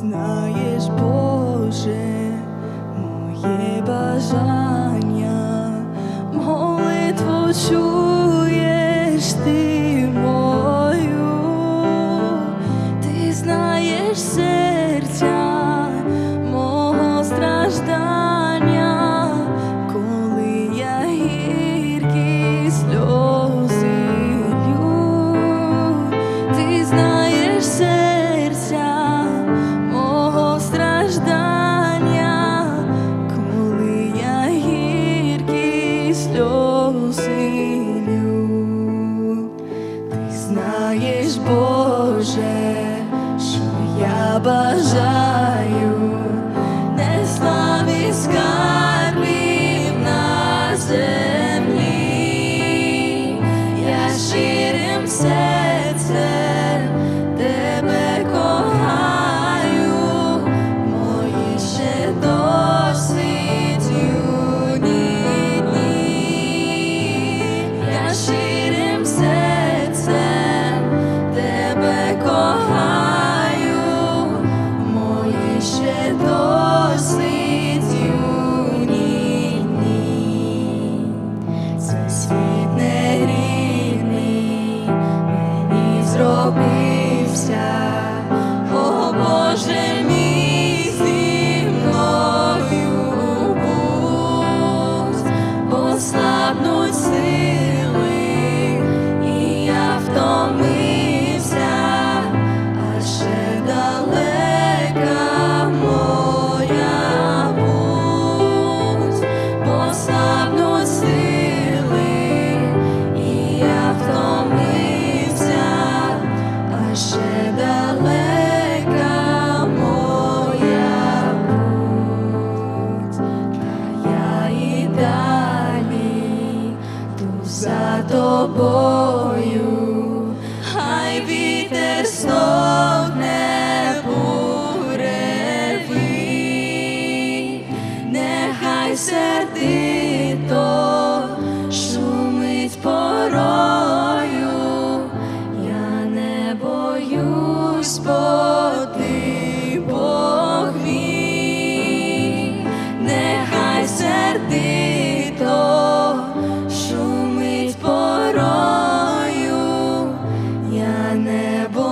знаєш, Боже, моє бажання, молитву чуєш ти мою, ти знаєш все. Лью. Ти Боже, що я бажаю, Я тобою, хай вітер знов не буревий, нехай серди. небо.